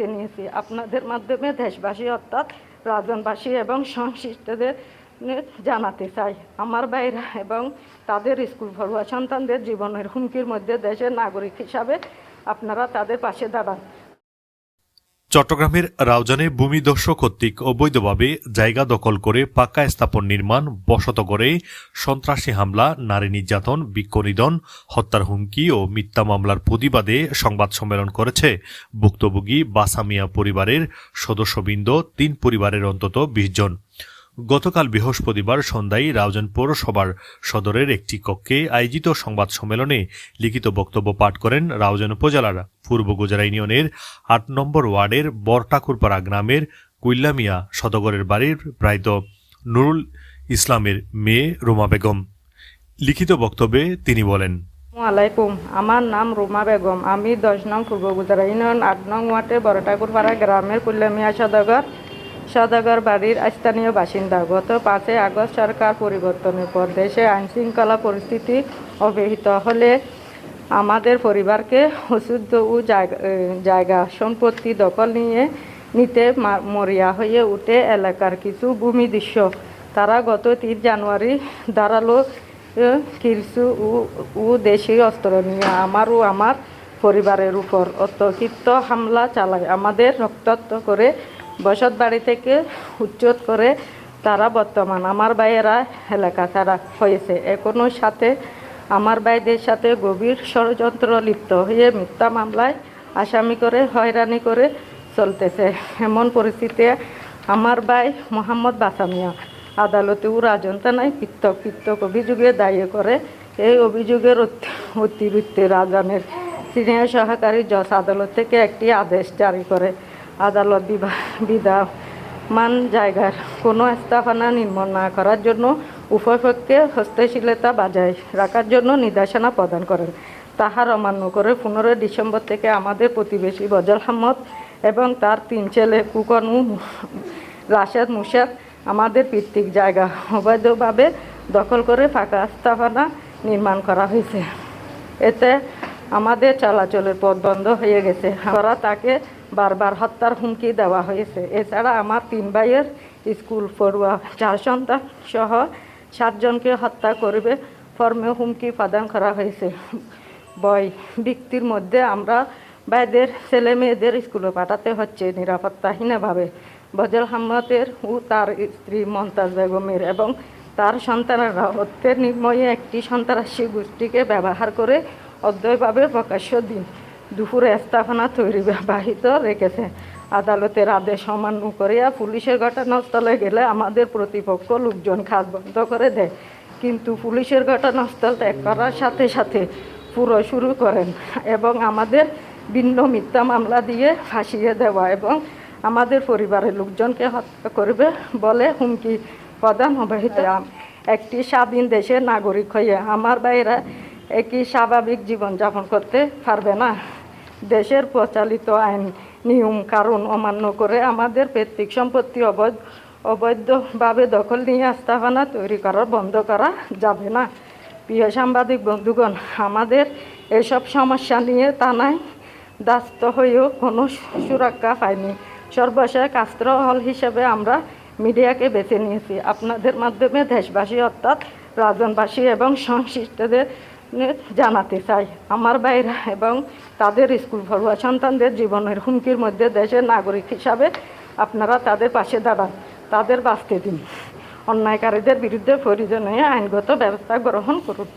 নিয়েছি। আপনাদের মাধ্যমে দেশবাসী অর্থাৎ রাজনবাসী এবং সংশ্লিষ্টদের জানাতে চাই। আমার বাইরা এবং তাদের স্কুল পড়ুয়া সন্তানদের জীবনের হুমকির মধ্যে দেশের নাগরিক হিসাবে আপনারা তাদের পাশে দাঁড়ান। চট্টগ্রামের রাউজানে ভূমি দর্শক কর্তৃক অবৈধভাবে জায়গা দখল করে পাকা স্থাপন নির্মাণ বসত করে সন্ত্রাসী হামলা, নারী নির্যাতন বিক্ষনিধন হত্যার হুমকি ও মিথ্যা মামলার প্রতিবাদে সংবাদ সম্মেলন করেছে ভুক্তভোগী বাসামিয়া পরিবারের সদস্যবৃন্দ, তিন পরিবারের অন্তত বিশ জন। গতকাল বৃহস্পতিবার সন্ধ্যায় রাউজান পৌরসভার সদরের একটি কক্ষে আয়োজিত সংবাদ সম্মেলনে লিখিত বক্তব্য পাঠ করেন রাউজান উপজেলার পূর্ব গুজরা ইউনিয়নের আট নম্বর ওয়ার্ডের বরঠাকুরপাড়া গ্রামের কুইল্লামিয়া সদগরের বাড়ির প্রায়ত নুরুল ইসলামের মেয়ে রোমা বেগম। লিখিত বক্তব্যে তিনি বলেন আলাইকুম, আমার নাম রুমা বেগম। আমি দশ নং পূর্ব গুজরা ইউনিয়ন, আট নং ওয়ার্ডে বড়ঠাকুরপাড়া গ্রামের কুল্লামিয়া সদাগর। সদাগর বাড়ির স্থানীয় বাসিন্দা, গত পাঁচই আগস্ট সরকার পরিবর্তনের পর দেশে আইনশৃঙ্খলা পরিস্থিতি অব্যাহত হলে আমাদের পরিবারকে অশুদ্ধ ও জায়গা সম্পত্তি দখল নিয়ে নিতে মরিয়া হয়ে উঠে এলাকার কিছু ভূমি দৃশ্য। তারা গত তিন জানুয়ারি দাঁড়াল কিছু ও- দেশীয় অস্ত্র নিয়ে আমার ও আমার পরিবারের উপর অতর্কিত হামলা চালায়। আমাদের রক্তাক্ত করে বসত বাড়ি থেকে উচ্চত করে তারা বর্তমান। আমার ভাইয়েরা এলাকা ছাড়া হয়েছে। এখনও সাথে আমার ভাইদের সাথে গভীর ষড়যন্ত্র লিপ্ত হয়ে মিথ্যা মামলায় আসামি করে হয়রানি করে চলতেছে। এমন পরিস্থিতিতে আমার ভাই মোহাম্মদ বাসামিয়া আদালতেও রাজন্তা নাই পৃথক পৃথক অভিযোগে দায়ী করে। এই অভিযোগের অতি- অতিরিক্তে রাজানের সিনিয়র সহকারী জজ আদালত থেকে একটি আদেশ জারি করে। আদালত বিধা বিধামান জায়গার কোনো স্থাপনা নির্মাণ না করার জন্য উভয়পক্ষে হস্তশীলতা বজায় রাখার জন্য নির্দেশনা প্রদান করেন। তাহার অমান্য করে পনেরোই ডিসেম্বর থেকে আমাদের প্রতিবেশী বজল আহমদ এবং তার তিন ছেলে কুকনু, রাশেদ মুশাদ আমাদের পিতৃক জায়গা অবৈধভাবে দখল করে ফাঁকা স্থাপনা নির্মাণ করা হয়েছে। এতে আমাদের চলাচলের পথ বন্ধ হয়ে গেছে। আমরা তাকে বারবার হত্যার হুমকি দেওয়া হয়েছে। এছাড়া আমার তিন ভাইয়ের স্কুল পড়ুয়া চার সন্তান সহ সাতজনকে হত্যা করবে ফর্মে হুমকি প্রদান করা হয়েছে। বয় ব্যক্তির মধ্যে আমরা ভাইদের ছেলে মেয়েদের স্কুলে পাঠাতে হচ্ছে নিরাপত্তাহীনভাবে। বজল আহমদের ও তার স্ত্রী মমতাজ বেগমের এবং তার সন্তানেরা হত্যের নির্ময়ে একটি সন্ত্রাসী গোষ্ঠীকে ব্যবহার করে অদ্বৈভাবে প্রকাশ্য দিন দুপুরে স্থাপনা তৈরি বাহিত রেখেছে। আদালতের আদেশ অমান্য করিয়া পুলিশের ঘটনাস্থলে গেলে আমাদের প্রতিপক্ষ লোকজন খাস বন্ধ করে দেয়। কিন্তু পুলিশের ঘটনাস্থল ত্যাগ করার সাথে সাথে পুরো শুরু করেন এবং আমাদের ভিন্ন মিথ্যা মামলা দিয়ে ফাঁসিয়ে দেওয়া এবং আমাদের পরিবারের লোকজনকে হত্যা করবে বলে হুমকি প্রদান অব্যাহত একটি স্বাধীন দেশের নাগরিক হয়ে আমার বাইরা একই স্বাভাবিক জীবনযাপন করতে পারবে না। দেশের প্রচলিত আইন, নিয়ম, কারণ অমান্য করে আমাদের পৈতৃক সম্পত্তি অবৈধ, অবৈধভাবে দখল নিয়ে স্থাপনা তৈরি করা বন্ধ করা যাবে না। প্রিয় সাংবাদিক বন্ধুগণ, আমাদের এসব সমস্যা নিয়ে থানায় দাস্ত হয়েও কোনো সুরক্ষা পাইনি। সর্বশেষ কাস্ত্র হল হিসেবে আমরা মিডিয়াকে বেছে নিয়েছি। আপনাদের মাধ্যমে দেশবাসী, অর্থাৎ রাজনবাসী এবং সংশ্লিষ্টদের জানাতে চাই। আমার বাইরা এবং তাদের স্কুল পড়ুয়া সন্তানদের জীবনের হুমকির মধ্যে দেশের নাগরিক হিসাবে আপনারা তাদের পাশে দাঁড়ান, তাদের বাঁচতে দিন। অন্যায়কারীদের বিরুদ্ধে প্রয়োজনীয় আইনগত ব্যবস্থা গ্রহণ করুন।